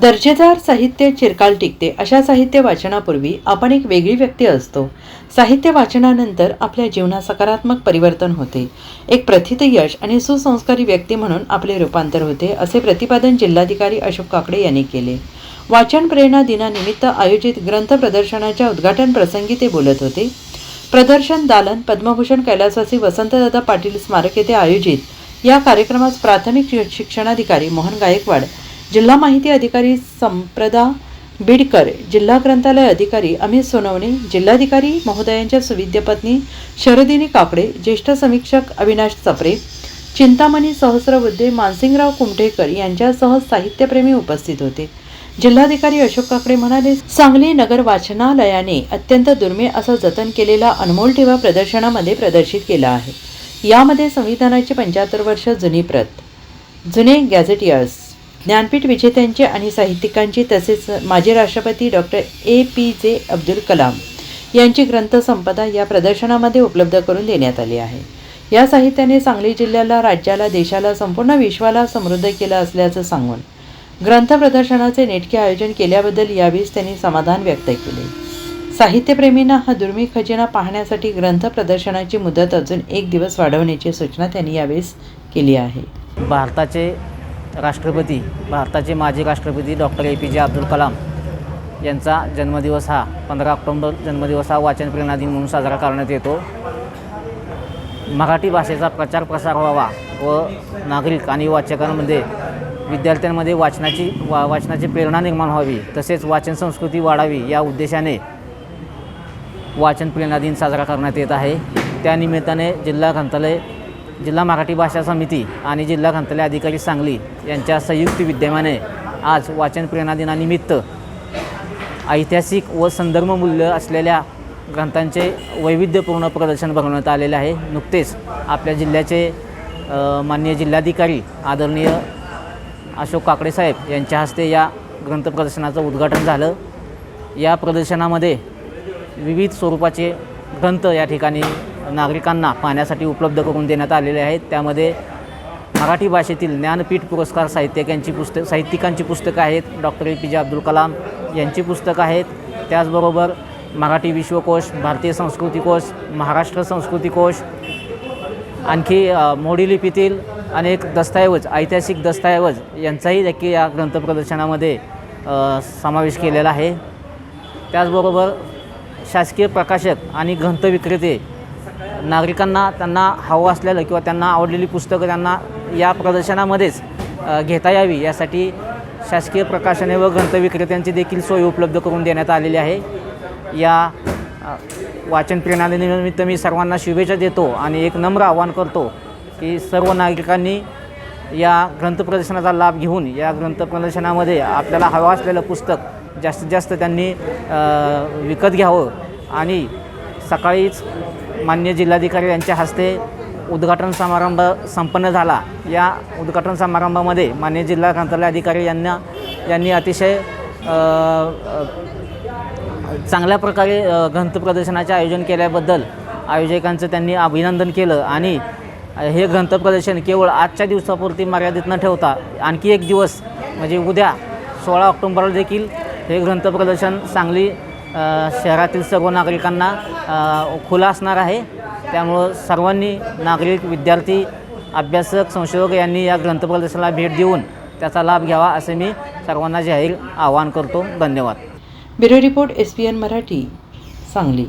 दर्जेदार साहित्य चिरकाल टिकते अशा साहित्य वाचनापूर्वी आपण एक वेगळी व्यक्ती असतो. साहित्य वाचनानंतर आपल्या जीवनात सकारात्मक परिवर्तन होते. एक प्रथित यश आणि सुसंस्कारी व्यक्ती म्हणून आपले रूपांतर होते असे प्रतिपादन जिल्हाधिकारी अशोक काकडे यांनी केले. वाचन प्रेरणा दिनानिमित्त आयोजित ग्रंथ प्रदर्शनाच्या उद्घाटन प्रसंगी ते बोलत होते. प्रदर्शन दालन पद्मभूषण कैलासवासी वसंतदादा पाटील स्मारक येथे आयोजित या कार्यक्रमास प्राथमिक शिक्षणाधिकारी मोहन गायकवाड जिल्हा माहिती अधिकारी संप्रदा बिडकर जिल्हा ग्रंथालय अधिकारी अमित सोनवणे जिल्हाधिकारी महोदयांच्या सुविद्यपत्नी शरदिनी काकडे ज्येष्ठ समीक्षक अविनाश चपरे चिंतामणी सहस्रबुद्धे मानसिंगराव कुमठेकर यांच्यासह साहित्यप्रेमी उपस्थित होते. जिल्हाधिकारी अशोक काकडे म्हणाले सांगली नगर वाचनालयाने अत्यंत दुर्मिळ असा जतन केलेला अनमोल ठेवा प्रदर्शनामध्ये प्रदर्शित केला आहे. यामध्ये संविधानाची पंच्याहत्तर वर्ष जुनी प्रत जुने गॅझेटियर्स ज्ञानपीठ विजेत्यांची आणि साहित्यिकांची तसेच माजी राष्ट्रपती डॉक्टर ए पी जे अब्दुल कलाम यांची ग्रंथसंपदा या प्रदर्शनामध्ये उपलब्ध करून देण्यात आली आहे. या साहित्याने सांगली जिल्ह्याला राज्याला देशाला संपूर्ण विश्वाला समृद्ध केलं असल्याचं सांगून ग्रंथ प्रदर्शनाचे नेटके आयोजन केल्याबद्दल यावेळी त्यांनी समाधान व्यक्त केले. साहित्यप्रेमींना हा दुर्मिळ खजिना पाहण्यासाठी ग्रंथ प्रदर्शनाची मुदत अजून एक दिवस वाढवण्याची सूचना त्यांनी यावेळेस केली आहे. भारताचे राष्ट्रपती भारताचे माजी राष्ट्रपती डॉक्टर ए पी जे अब्दुल कलाम यांचा जन्मदिवस हा पंधरा ऑक्टोंबर जन्मदिवस हा वाचन प्रेरणा दिन म्हणून साजरा करण्यात येतो. मराठी भाषेचा प्रचार प्रसार व्हावा व नागरिक आणि वाचकांमध्ये विद्यार्थ्यांमध्ये वाचनाची वा वाचनाची प्रेरणा निर्माण व्हावी तसेच वाचन संस्कृती वाढावी या उद्देशाने वाचन प्रेरणा दिन साजरा करण्यात येत आहे. त्यानिमित्ताने जिल्हा ग्रंथालय जिल्हा मराठी भाषा समिती आणि जिल्हा ग्रंथालय अधिकारी सांगली यांच्या संयुक्त विद्यमाने आज वाचन प्रेरणा दिनानिमित्त ऐतिहासिक व संदर्भ मूल्य असलेल्या ग्रंथांचे वैविध्यपूर्ण प्रदर्शन भरवण्यात आलेले आहे. नुकतेच आपल्या जिल्ह्याचे माननीय जिल्हाधिकारी आदरणीय अशोक काकडे साहेब यांच्या हस्ते या ग्रंथ प्रदर्शनाचं उद्घाटन झालं. या प्रदर्शनामध्ये विविध स्वरूपाचे ग्रंथ या ठिकाणी नागरिकांना पाहण्यासाठी उपलब्ध करून देण्यात आलेले आहेत. त्यामध्ये मराठी भाषेतील ज्ञानपीठ पुरस्कार साहित्यिकांची पुस्तक साहित्यिकांची पुस्तकं आहेत. डॉक्टर ए पी जे अब्दुल कलाम यांची पुस्तकं आहेत. त्याचबरोबर मराठी विश्वकोश भारतीय संस्कृती कोश महाराष्ट्र संस्कृती कोश आणखी मोडी लिपीतील अनेक दस्तऐवज ऐतिहासिक दस्तऐवज यांचाही देखील या ग्रंथ प्रदर्शनामध्ये समावेश केलेला आहे. त्याचबरोबर शासकीय प्रकाशक आणि ग्रंथ विक्रेते नागरिकांना त्यांना हवं असलेलं किंवा त्यांना आवडलेली पुस्तकं त्यांना या प्रदर्शनामध्येच घेता यावी. यासाठी शासकीय प्रकाशने व ग्रंथ विक्रेत्यांची देखील सोय उपलब्ध करून देण्यात आलेली आहे. या वाचन प्रणालीनिमित्त मी सर्वांना शुभेच्छा देतो आणि एक नम्र आवाहन करतो की सर्व नागरिकांनी या ग्रंथ प्रदर्शनाचा लाभ घेऊन या ग्रंथ प्रदर्शनामध्ये आपल्याला हवं असलेलं पुस्तक जास्तीत जास्त त्यांनी विकत घ्यावं आणि सकाळीच मान्य जिल्हाधिकारी यांच्या हस्ते उद्घाटन समारंभ संपन्न झाला. या उद्घाटन समारंभामध्ये मान्य जिल्हा ग्रंथालय अधिकारी यांना यांनी अतिशय चांगल्या प्रकारे ग्रंथ प्रदर्शनाचे आयोजन केल्याबद्दल आयोजकांचं त्यांनी अभिनंदन केलं आणि हे ग्रंथ प्रदर्शन केवळ आजच्या दिवसापुरती मर्यादित न ठेवता आणखी एक दिवस म्हणजे उद्या सोळा ऑक्टोंबरला देखील हे ग्रंथ प्रदर्शन सांगली शहरातील सर्व नागरिकांना खुला असणार आहे. त्यामुळं सर्वांनी नागरिक विद्यार्थी अभ्यासक संशोधक यांनी या ग्रंथ प्रदर्शनाला भेट देऊन त्याचा लाभ घ्यावा असे मी सर्वांना जाहीर आवाहन करतो. धन्यवाद. Bureau report S P N Marathi Sangli.